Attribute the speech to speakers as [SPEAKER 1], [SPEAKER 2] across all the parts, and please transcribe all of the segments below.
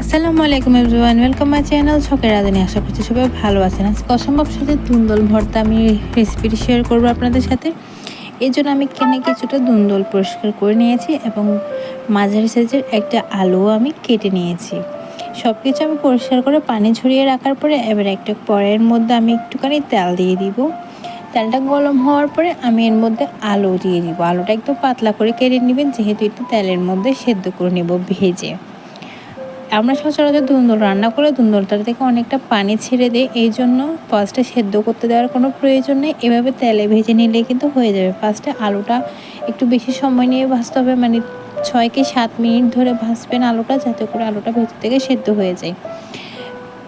[SPEAKER 1] আসসালামু আলাইকুম everyone welcome my channel ছকের রাধুনি। আশা করছি সবাই ভালো আছেন। আজকে অসম্ভব সাথে দুন্দল ভর্তা আমি রেসিপিটি শেয়ার করব আপনাদের সাথে। এই জন্য আমি কিনে কিছুটা দুন্দল পরিষ্কার করে নিয়েছি এবং মাঝারি সাইজের একটা আলু আমি কেটে নিয়েছি। সব কিছু আমি পরিষ্কার করে পানি ঝরিয়ে রাখার পরে এবার একটা পরের মধ্যে আমি একটুখানি তেল দিয়ে দিব। তেলটা গরম হওয়ার পরে আমি এর মধ্যে আলু দিয়ে দিব। আলুটা একটু পাতলা করে কেটে নেবেন, যেহেতু একটু তেলের মধ্যে সেদ্ধ করে নেব ভেজে। আমরা সচরাচর ধুন্দল রান্না করে ধুন্দলটার থেকে অনেকটা পানি ছেড়ে দিই, এই জন্য ফার্স্টে সেদ্ধ করতে দেওয়ার কোনো প্রয়োজন নেই। এভাবে তেলে ভেজে নিলে কিন্তু হয়ে যাবে। ফার্স্টে আলুটা একটু বেশি সময় নিয়ে ভাজতে হবে মানে ছয় কি সাত মিনিট ধরে ভাজবেন আলুটা, যাতে করে আলুটা ভেতর থেকে সেদ্ধ হয়ে যায়।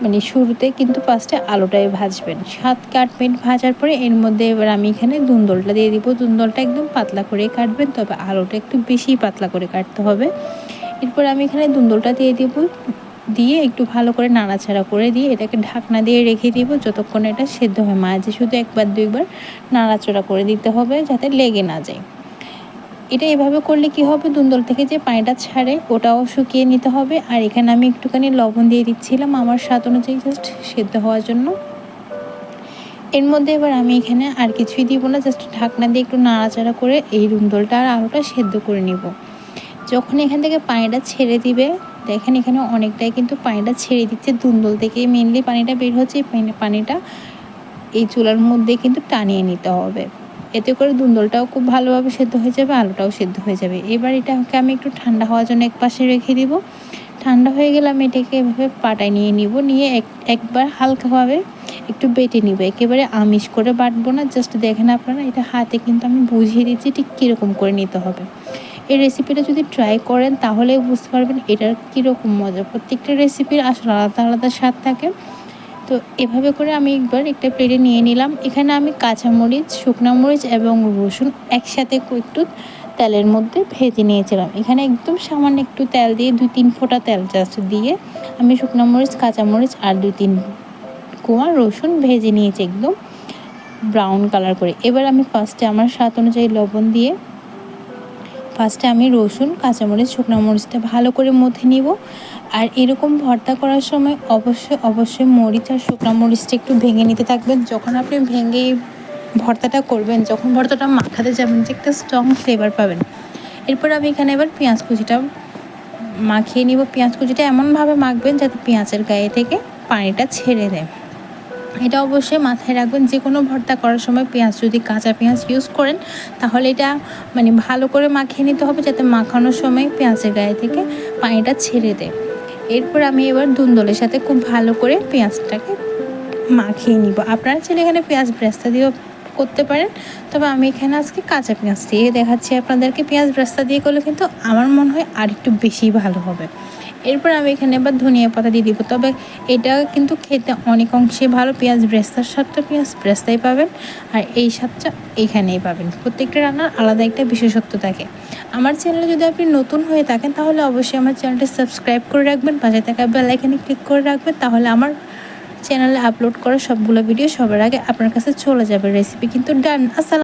[SPEAKER 1] মানে শুরুতে কিন্তু ফার্স্টে আলুটাই ভাজবেন। সাত আট মিনিট ভাজার পরে এর মধ্যে এবার আমি এখানে দুন্দলটা দিয়ে দিব। দুন্দলটা একদম পাতলা করে কাটবেন, তবে আলুটা একটু বেশি পাতলা করে কাটতে হবে। এরপর আমি এখানে দুন্দলটা দিয়ে দিব। দিয়ে একটু ভালো করে নাড়াচাড়া করে দিয়ে এটাকে ঢাকনা দিয়ে রেখে দিব যতক্ষণ এটা সেদ্ধ হয়। মাঝে শুধু একবার দুইবার নাড়াচাড়া করে দিতে হবে যাতে লেগে না যায়। এটা এভাবে করলে কি হবে? দুন্দল থেকে যে পানিটা ছাড়ে ওটাও শুকিয়ে নিতে হবে। আর এখানে আমি একটুখানি লবণ দিয়ে দিচ্ছিলাম আমার স্বাদ অনুযায়ী জাস্ট সেদ্ধ হওয়ার জন্য। এর মধ্যে এবার আমি এখানে আর কিছুই দিব না জাস্ট ঢাকনা দিয়ে একটু নাড়াচাড়া করে এই দুন্দলটা আর আলুটা সেদ্ধ করে নিব। যখন এখান থেকে পানিটা ছেড়ে দিবে, দেখেন এখানে অনেকটাই কিন্তু পানিটা ছেড়ে দিচ্ছে দুন্দল থেকে। মেনলি পানিটা বের হচ্ছে পানিটা এই চুলার মধ্যে কিন্তু টানিয়ে নিতে হবে। এতে করে দুন্দলটাও খুব ভালোভাবে সেদ্ধ হয়ে যাবে, আলুটাও সেদ্ধ হয়ে যাবে। এবার এটাকে আমি একটু ঠান্ডা হওয়ার জন্য এক পাশে রেখে দিব। ঠান্ডা হয়ে গেলে আমি এটাকে এভাবে পাটায় নিয়ে নিব, নিয়ে এক একবার হালকাভাবে একটু বেটে নিব। একেবারে আমিষ করে বাটবো না, জাস্ট দেখেন আপনারা, এটা হাতে কিন্তু আমি বুঝিয়ে দিচ্ছি ঠিক কীরকম করে নিতে হবে। এই রেসিপিটা যদি ট্রাই করেন তাহলে বুঝতে পারবেন এটার কীরকম মজা। প্রত্যেকটা রেসিপির আসলে আলাদা আলাদা স্বাদ থাকে। তো এভাবে করে আমি একবার একটা প্লেটে নিয়ে নিলাম। এখানে আমি কাঁচামরিচ, শুকনো মরিচ এবং রসুন একসাথে একটু তেলের মধ্যে ভেজে নিয়েছিলাম। এখানে একদম সামান্য একটু তেল দিয়ে দুই তিন ফোঁটা তেল জাস্ট দিয়ে আমি শুকনো মরিচ কাঁচামরিচ আর দুই তিন কোয়া রসুন ভেজে নিয়েছি একদম ব্রাউন কালার করে। এবার আমি ফার্স্টে আমার স্বাদ অনুযায়ী লবণ দিয়ে ফার্স্টে আমি রসুন, কাঁচামরিচ, শুকনো মরিচটা ভালো করে মথে নিব। আর এরকম ভর্তা করার সময় অবশ্যই অবশ্যই মরিচ আর শুকনো মরিচটা একটু ভেঙে নিতে থাকবেন। যখন আপনি ভেঙে ভর্তাটা করবেন, যখন ভর্তাটা মাখাতে যাবেন, যে একটা স্ট্রং ফ্লেভার পাবেন। এরপর আমি এখানে এবার পেঁয়াজ কুচিটা মাখিয়ে নিব। পেঁয়াজ কুচিটা এমনভাবে মাখবেন যাতে পেঁয়াজের গায়ে থেকে পানিটা ছেড়ে দেয়। এটা অবশ্যই মাথায় রাখবেন যে কোনো ভর্তা করার সময় পেঁয়াজ, যদি কাঁচা পেঁয়াজ ইউজ করেন, তাহলে এটা মানে ভালো করে মাখিয়ে নিতে হবে যাতে মাখানোর সময় পেঁয়াজের গায়ে থেকে পানিটা ছেড়ে দেয়। এরপর আমি এবার দুন্দলের সাথে খুব ভালো করে পেঁয়াজটাকে মাখিয়ে নিব। আপনারা চাইলে এখানে পেঁয়াজ ব্রেস্তা দিয়েও করতে পারেন, তবে আমি এখানে আজকে কাঁচা পেঁয়াজ দিয়ে দেখাচ্ছি আপনাদেরকে। পেঁয়াজ ব্রেস্তা দিয়ে করলে কিন্তু আমার মনে হয় আর একটু বেশি ভালো হবে। এরপর আমি এখানে এবার ধনিয়া পাতা দিয়ে দিব। তবে এটা কিন্তু খেতে অনেক অংশে ভালো। পেঁয়াজ ব্রেস্তার স্বাদটা পেঁয়াজ ব্রেস্তাই পাবেন। আর এই স্বাদটা এখানেই পাবেন। প্রত্যেকটা রান্নার আলাদা একটা বিশেষত্ব থাকে। আমার চ্যানেলে যদি আপনি নতুন হয়ে থাকেন, তাহলে অবশ্যই আমার চ্যানেলটা সাবস্ক্রাইব করে রাখবেন, পাশে থাকা বেল আইকনে ক্লিক করে রাখবেন। তাহলে আমার চ্যানেলে আপলোড করা সবগুলো ভিডিও সবার আগে আপনার কাছে চলে যাবে। রেসিপি কিন্তু ডান। আসসালাম